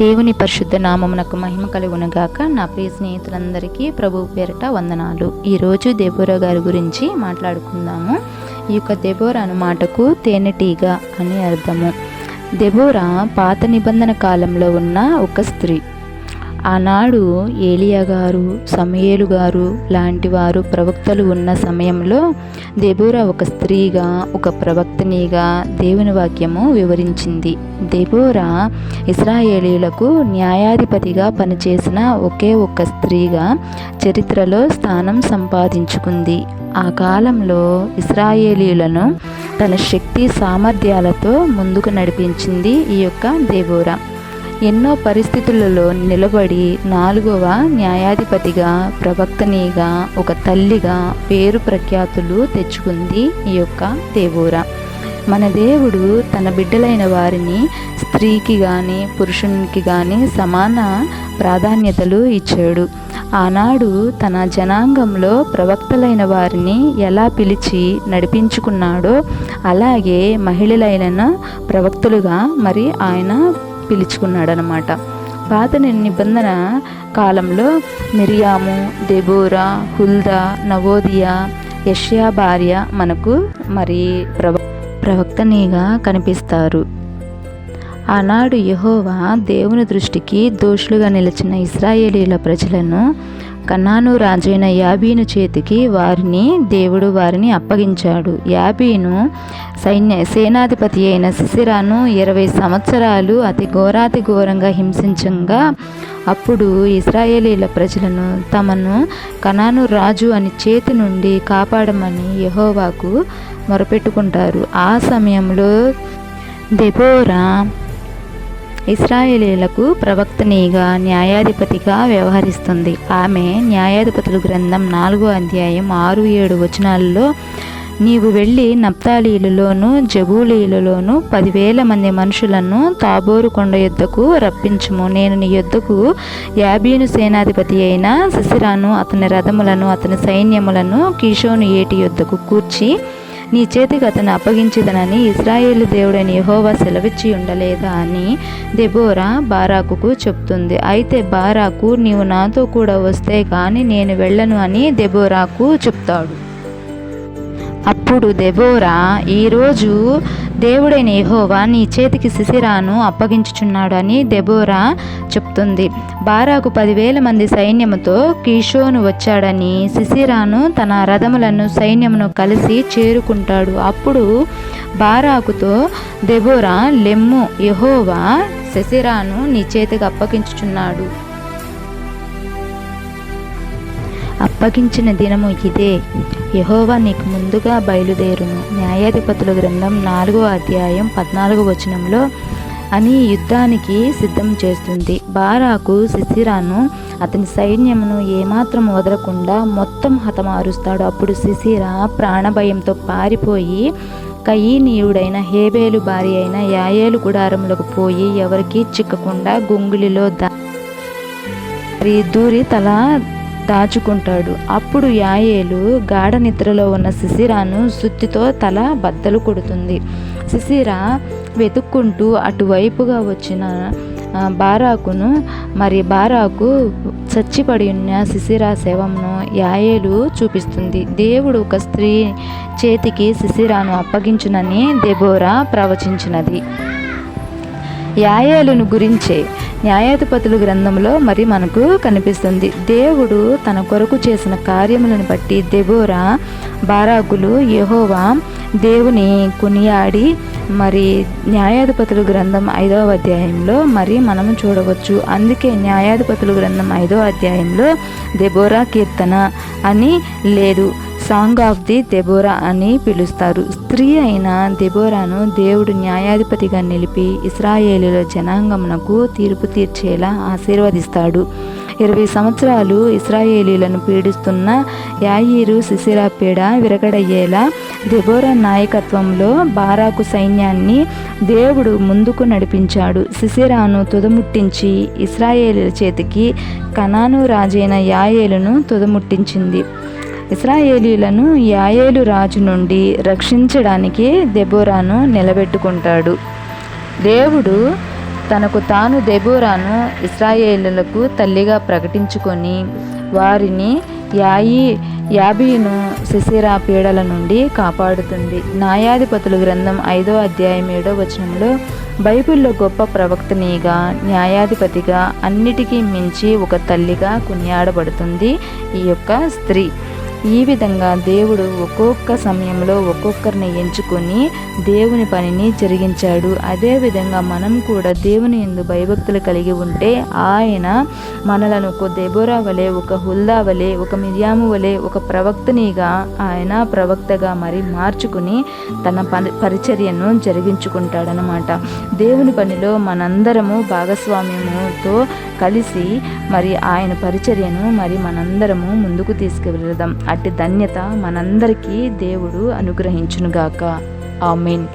దేవుని పరిశుద్ధ నామమునకు మహిమ కలుగునగాక. నా ప్రియ స్నేహితులందరికీ ప్రభు పేరట వందనాలు. ఈరోజు దెబోరా గారి గురించి మాట్లాడుకుందాము. ఈ యొక్క దెబోరా అను మాటకు తేనెటీగ అని అర్థము. దెబోరా పాత నిబంధన కాలంలో ఉన్న ఒక స్త్రీ ఆనాడు ఏలియా గారు సమయేలు గారు లాంటి వారు ప్రవక్తలు ఉన్న సమయంలో దెబోరా ఒక స్త్రీగా ఒక ప్రవక్తనిగా దేవుని వాక్యము వివరించింది. దెబోరా ఇస్రాయేలీలకు న్యాయాధిపతిగా పనిచేసిన ఒకే ఒక్క స్త్రీగా చరిత్రలో స్థానం సంపాదించుకుంది. ఆ కాలంలో ఇస్రాయేలీలను తన శక్తి సామర్థ్యాలతో ముందుకు నడిపించింది ఈ యొక్క దేబోరా. ఎన్నో పరిస్థితులలో నిలబడి నాలుగవ న్యాయాధిపతిగా ప్రవక్తనిగా ఒక తల్లిగా పేరు ప్రఖ్యాతులు తెచ్చుకుంది ఈ యొక్క దేవూర. మన దేవుడు తన బిడ్డలైన వారిని స్త్రీకి కానీ పురుషునికి కానీ సమాన ప్రాధాన్యతలు ఇచ్చాడు. ఆనాడు తన జనాంగంలో ప్రవక్తలైన వారిని ఎలా పిలిచి నడిపించుకున్నాడో అలాగే మహిళలైన ప్రవక్తలుగా మరి ఆయన పిలుచుకున్నాడనమాట పాత నిబంధన కాలంలో మిరియాము దెబోరా హుల్దా నవోదియా యష్యా భార్య మనకు మరి ప్రవ ప్రవక్తనిగా కనిపిస్తారు. ఆనాడు యహోవా దేవుని దృష్టికి దోషులుగా నిలిచిన ఇస్రాయేలీల ప్రజలను కన్నాను రాజైన యాబీను చేతికి వారిని దేవుడు వారిని అప్పగించాడు. యాబీను సైన్య సేనాధిపతి అయిన శిశిరాను ఇరవై సంవత్సరాలు అతి ఘోరాతి ఘోరంగా హింసించంగా అప్పుడు ఇస్రాయేలీల ప్రజలను తమను కనాను రాజు అని చేతి నుండి కాపాడమని యహోవాకు మొరపెట్టుకుంటారు. ఆ సమయంలో దెబోరా ఇస్రాయేలీలకు ప్రవక్తనిగా న్యాయాధిపతిగా వ్యవహరిస్తుంది. ఆమె న్యాయాధిపతుల గ్రంథం నాలుగో అధ్యాయం ఆరు ఏడు వచనాలలో నీవు వెళ్ళి నప్తాలీలలోను జబూలీలలోను పదివేల మంది మనుషులను తాబోరు కొండ యుద్ధకు రప్పించుము. నేను నీ యుద్ధకు యాబీను సేనాధిపతి అయిన శిశిరాను అతని రథములను అతని సైన్యములను కిషోను ఏటి యుద్ధకు కూర్చి నీ చేతికి అతను అప్పగించదనని ఇస్రాయేల్ దేవుడని యహోవా సెలవిచ్చి ఉండలేదా అని దెబోరా బారాకుకు చెప్తుంది. అయితే బారాకు నీవు నాతో కూడా వస్తే కానీ నేను వెళ్ళను అని దెబోరాకు చెప్తాడు. అప్పుడు దెబోరా ఈరోజు దేవుడైన యహోవా నీ చేతికి శిశిరాను అప్పగించుచున్నాడు అని దెబోరా చెప్తుంది. బారాకు పదివేల మంది సైన్యముతో కిషోను వచ్చాడని శిశిరాను తన రథములను సైన్యమును కలిసి చేరుకుంటాడు. అప్పుడు బారాకుతో దెబోరా లెమ్ము యహోవా శశిరాను నీ చేతికి అప్పగించుచున్నాడు. అప్పగించిన దినము ఇదే. యహోవా నీకు ముందుగా బయలుదేరును. న్యాయాధిపతుల గ్రంథం నాలుగో అధ్యాయం పద్నాలుగు వచనంలో అని యుద్ధానికి సిద్ధం చేస్తుంది. బారాకు శిశిరాను అతని సైన్యమును ఏమాత్రం వదలకుండా మొత్తం హతమారుస్తాడు. అప్పుడు శిశిర ప్రాణభయంతో పారిపోయి కయీనీయుడైన హేబేలు భార్య అయిన యాయేలు గుడారములకు పోయి ఎవరికీ చిక్కకుండా గుంగులిలో దా దూరి తల దాచుకుంటాడు. అప్పుడు యాయేలు గాఢ నిద్రలో ఉన్న శిశిరాను సుత్తితో తల బద్దలు కొడుతుంది. శిశిర వెతుక్కుంటూ అటువైపుగా వచ్చిన బారాకును మరి బారాకు చచ్చిపడి ఉన్న శిశిరా శవమును యాయేలు చూపిస్తుంది. దేవుడు ఒక స్త్రీ చేతికి శిశిరాను అప్పగించునని దెబోరా ప్రవచించినది. యాయేలును గురించే న్యాయాధిపతుల గ్రంథంలో మరి మనకు కనిపిస్తుంది. దేవుడు తన కొరకు చేసిన కార్యములను బట్టి దెబోరా బారాకులు యహోవా దేవుని కొనియాడి మరి న్యాయాధిపతుల గ్రంథం ఐదవ అధ్యాయంలో మరి మనం చూడవచ్చు. అందుకే న్యాయాధిపతుల గ్రంథం ఐదవ అధ్యాయంలో దెబోరా కీర్తన అని లేదు. సాంగ్ ఆఫ్ ది దెబోరా అని పిలుస్తారు. స్త్రీ అయిన దెబోరాను దేవుడు న్యాయాధిపతిగా నిలిపి ఇస్రాయేలుల జనాంగమునకు తీర్పు తీర్చేలా ఆశీర్వదిస్తాడు. ఇరవై సంవత్సరాలు ఇస్రాయేలీలను పీడిస్తున్న యాయిరు శిశిరా పీడ విరగడయ్యేలా దెబోరా నాయకత్వంలో బారాకు సైన్యాన్ని దేవుడు ముందుకు నడిపించాడు. శిశిరాను తుదముట్టించి ఇస్రాయేలీల చేతికి కనాను రాజైన యాయేలును తుదముట్టించింది. ఇస్రాయేలీలను యాయేలు రాజు నుండి రక్షించడానికి దెబోరాను నిలబెట్టుకుంటాడు. దేవుడు తనకు తాను దెబోరాను ఇస్రాయేలులకు తల్లిగా ప్రకటించుకొని వారిని యాయి యాబీను శిశిరా పీడల నుండి కాపాడుతుంది. న్యాయాధిపతుల గ్రంథం ఐదో అధ్యాయం ఏడో వచనంలో బైబిల్లో గొప్ప ప్రవక్తనిగా న్యాయాధిపతిగా అన్నిటికీ మించి ఒక తల్లిగా కొనియాడబడుతుంది ఈ యొక్క స్త్రీ. ఈ విధంగా దేవుడు ఒక్కొక్క సమయంలో ఒక్కొక్కరిని ఎంచుకొని దేవుని పనిని జరిగించాడు. అదేవిధంగా మనం కూడా దేవుని ఎందు భయభక్తులు కలిగి ఉంటే ఆయన మనలను ఒక దెబోరా వలె ఒక హుల్దా వలె ఒక మిర్యాము వలె ఒక ప్రవక్తనిగా ఆయన ప్రవక్తగా మరి మార్చుకుని తన పని పరిచర్యను జరిగించుకుంటాడనమాట దేవుని పనిలో మనందరము భాగస్వామ్యముతో కలిసి మరి ఆయన పరిచర్యను మరి మనందరము ముందుకు తీసుకువెళదాం. అట్టి ధన్యత మనందరికీ దేవుడు అనుగ్రహించునుగాక. ఆమెన్.